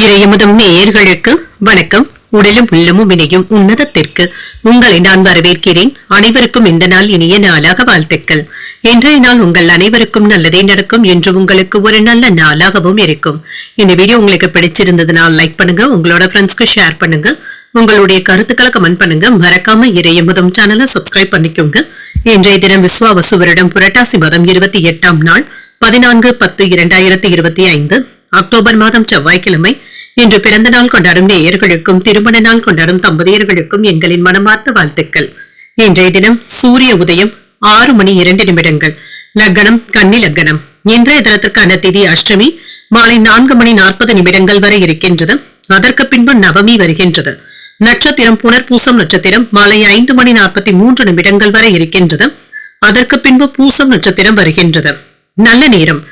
இறையமுதம் நேயர்களுக்கு வணக்கம். உடலும் உள்ளமும் இணையும் உன்னதத்திற்கு உங்களை நான் வரவேற்கிறேன். அனைவருக்கும் இந்த நாள் இனிய நாளாக வாழ்த்துக்கள். இன்றைய நாள் உங்கள் அனைவருக்கும் நல்லதே நடக்கும் என்று உங்களுக்கு ஒரு நல்ல நாளாகவும் இருக்கும். இந்த வீடியோ உங்களுக்கு பிடிச்சிருந்ததுனால் லைக் பண்ணுங்க உங்களோட ஃப்ரெண்ட்ஸ்க்கு ஷேர் பண்ணுங்க உங்களுடைய கருத்துக்களை கமெண்ட் பண்ணுங்க. மறக்காம இறையமுதம் சேனலை சப்ஸ்கிரைப் பண்ணிக்கோங்க. இன்றைய தினம் விஸ்வாவசு வருடம் புரட்டாசி மாதம் இருபத்தி எட்டாம் நாள் பதினான்கு பத்து இரண்டாயிரத்தி இருபத்தி ஐந்து. அக்டோபர் மாதம் செவ்வாய்க்கிழமை. இன்று பிறந்த நாள் கொண்டாடும் நேயர்களுக்கும் திருமண நாள் கொண்டாடும் தம்பதியர்களுக்கும் எங்களின் மனமார்ந்த வாழ்த்துக்கள். இன்றைய தினம் சூரிய உதயம் ஆறு மணி இரண்டு நிமிடங்கள். லக்னம் கன்னி லக்னம். இன்றைய தினத்திற்கான திதி அஷ்டமி மாலை நான்கு மணி நாற்பது நிமிடங்கள் வரை இருக்கின்றது. அதற்கு பின்பு நவமி வருகின்றது. நட்சத்திரம் புனர்பூசம் நட்சத்திரம் மாலை ஐந்து மணி நாற்பத்தி மூன்று நிமிடங்கள் வரை இருக்கின்றது. அதற்கு பின்பு பூசம் நட்சத்திரம் வருகின்றது. நல்ல நேரம்.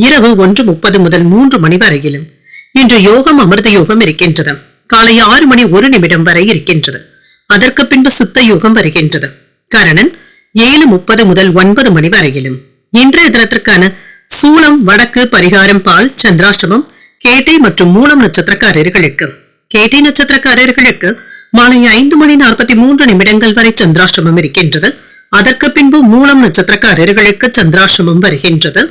இரவு ஒன்று முப்பது முதல் மூன்று மணி வரையிலும். இன்று யோகம் அமிர்த யோகம் இருக்கின்றது. காலை ஆறு மணி ஒரு நிமிடம் வரை இருக்கின்றது. அதற்கு பின்பு சுத்த யோகம் வருகின்றது. கரணன் ஏழு முப்பது முதல் ஒன்பது மணி வரையிலும். இன்றைய தினத்திற்கான சூளம் வடக்கு பரிகாரம் பால் சந்திராஷ்டமம் கேட்டை மற்றும் மூலம் நட்சத்திரக்காரர்களுக்கு. கேட்டை நட்சத்திரக்காரர்களுக்கு மாலை ஐந்து மணி நாற்பத்தி மூன்று நிமிடங்கள் வரை சந்திராஷ்டமம் இருக்கின்றது. அதற்கு பின்பு மூலம் நட்சத்திரக்காரர்களுக்கு சந்திராஷ்டமம் வருகின்றது.